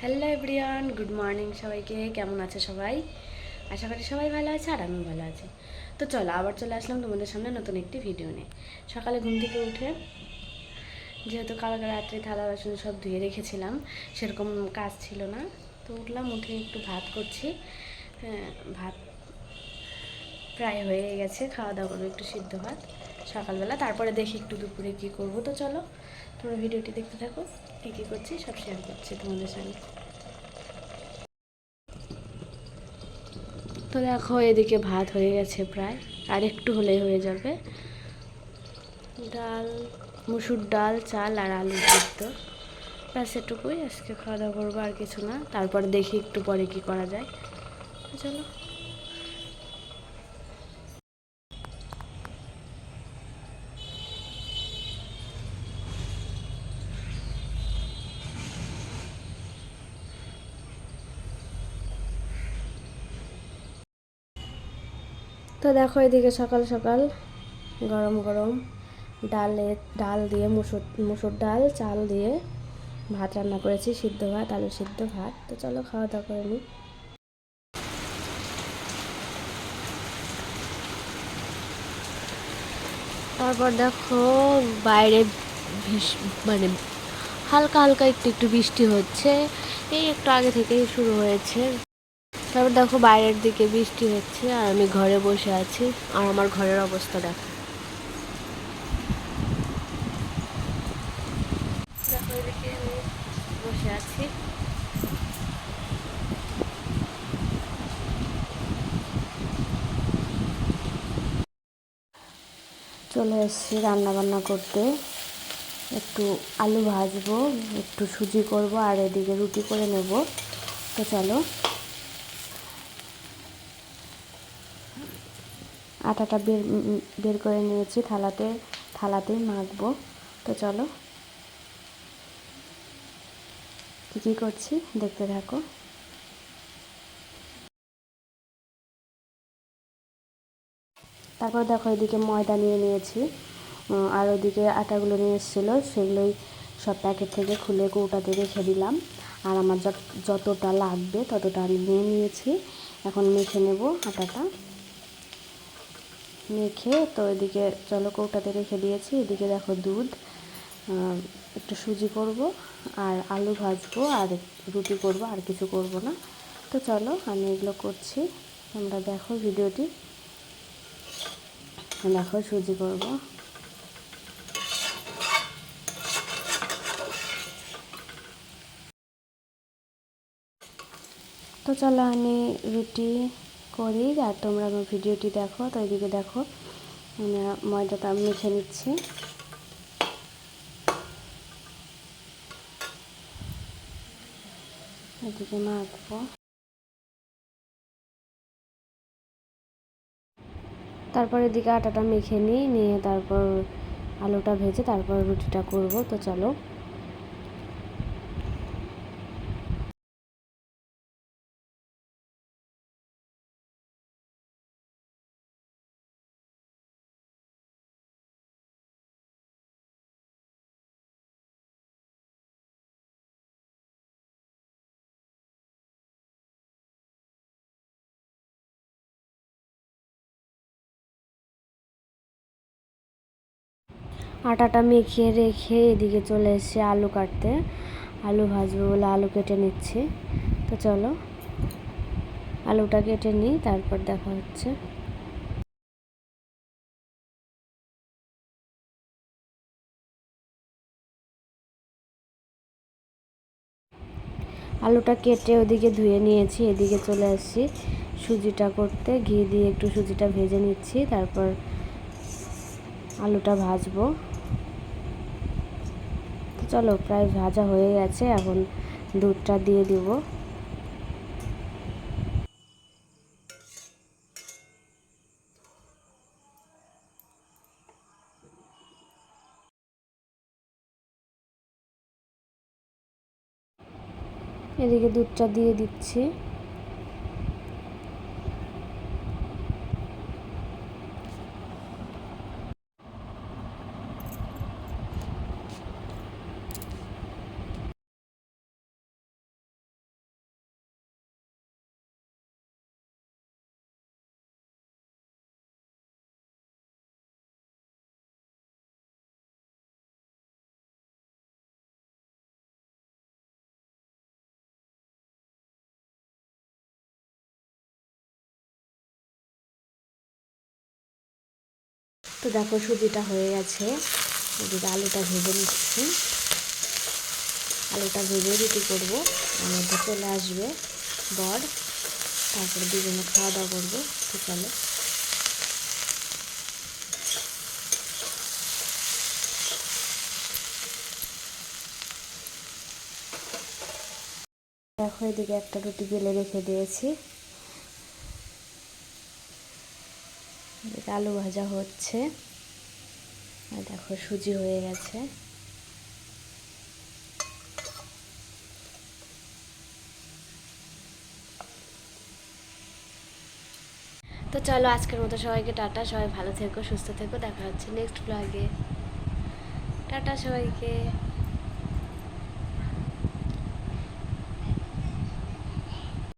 Hello everyone good morning সবাইকে কেমন আছে সবাই? আশা করি সবাই ভালো আছে আর আমি ভালো আছি। তো চলো আবার চলে আসলাম তোমাদের সামনে নতুন একটি ভিডিও নিয়ে। সকালে ঘুম থেকে উঠে যেহেতু কালকে রাত্রে থালা বাসন সব ধুয়ে রেখেছিলাম সেরকম কাজ ছিল না। তো উঠলাম উঠে একটু ভাত করছি। হ্যাঁ, ভাত প্রায় হয়ে গেছে, খাওয়া দাওয়া করব, একটু সিদ্ধ ভাত, সকালবেলা, তারপরে দেখি একটু দুপুরে কী করব। তো চলো, তোমরা ভিডিওটি দেখতে থাকো, কী কী করছি সব শেয়ার করছি তোমাদের সঙ্গে। তো দেখো, এদিকে ভাত হয়ে গেছে প্রায়, আর একটু হলেই হয়ে যাবে। ডাল, মুসুর ডাল, চাল আর আলু সিদ্ধ। ব্যাস এটুকুই, আজকে খাওয়া দাওয়া করব আর কিছু না, তারপর দেখি একটু পরে কি করা যায়। চলো। তো দেখো এদিকে সকাল সকাল গরম গরম ডালে ডাল দিয়ে মুসুর মুসুর ডাল, চাল দিয়ে ভাত রান্না করেছি, সিদ্ধ ভাত আলু সিদ্ধ ভাত। তো চলো খাওয়া দাওয়া করে নিই তারপর দেখো বাইরে মানে হালকা হালকা একটু একটু বৃষ্টি হচ্ছে। এই একটু আগে থেকেই শুরু হয়েছে। তারপর দেখো বাইরের দিকে বৃষ্টি হচ্ছে আর আমি ঘরে বসে আছি। আর আমার ঘরের অবস্থা দেখো। বসে আছি। চলে এসেছি রান্না বান্না করতে। একটু আলু ভাজবো, একটু সুজি করব, আর এদিকে রুটি করে নেব। তো চলো। আটাটা বের বের করে নিয়েছি থালাতে থালাতেই মাখবো। তো চলো। কী কী করছি? দেখতে থাকো। তারপর দেখো এদিকে ময়দা নিয়ে নিয়েছি। আর ওদিকে আটাগুলো নিয়ে এসেছিল, সেগুলোই সব প্যাকেট থেকে খুলে কৌটাতে রেখে দিলাম। আর আমার যত, যতটা লাগবে ততটা আমি নিয়ে নিয়েছি। এখন মেখে নেব আটাটা। মেখে তো এদিকে চলো কৌটাতে রেখে দিয়েছি। এদিকে দেখো দুধ একটু সুজি করব আর আলু ভাজবো আর রুটি করব, আর কিছু করব না। তো চলো, আমি এগুলো করছি। তোমরা দেখো ভিডিওটি। দেখো সুজি করব। তো চলো আমি রুটি করি আর তোমরা আমার ভিডিওটি দেখো। তো এদিকে দেখো ময়দাটা মেখে নিচ্ছি। এদিকে মাখবো। তারপর এদিকে আটাটা মেখে নিই, নিয়ে তারপর আলুটা ভেজে তারপর রুটিটা করব। তো চলো। আটাটা মেখে রেখে এদিকে চলে এসেছি আলু কাটতে। আলু ভাজবো বলে আলু কেটে নিচ্ছি। তো চলো, আলুটা কেটে নিই, তারপর দেখা হচ্ছে। আলুটা কেটে ওদিকে ধুয়ে নিয়েছি, এদিকে চলে আসছি সুজিটা করতে। ঘি দিয়ে একটু সুজিটা ভেজে নিচ্ছি, তারপর আলুটা ভাজবো। চলো প্রায় ভাজা হয়ে গেছে এখন দুধটা দিয়ে দিব। এদিকে দুধটা দিয়ে দিচ্ছি। তো দেখো সুজিটা হয়ে গেছে। এদিকে আলুটা ভেজে নিচ্ছি। আলুটা ভেজে রুটি করব। মধ্যে চলে আসবে বর। তারপরে দুজনে খাওয়া দাওয়া করব। চলো। দেখো এদিকে একটা রুটি বেলে রেখে দিয়েছি। এদিকে আলু ভাজা হচ্ছে। আর দেখো, সুজি হয়ে গেছে। তো চলো আজকের মতো সবাইকে টাটা। সবাই ভালো থেকো, সুস্থ থেকো। দেখা হচ্ছে নেক্সট ব্লগে টাটা সবাইকে।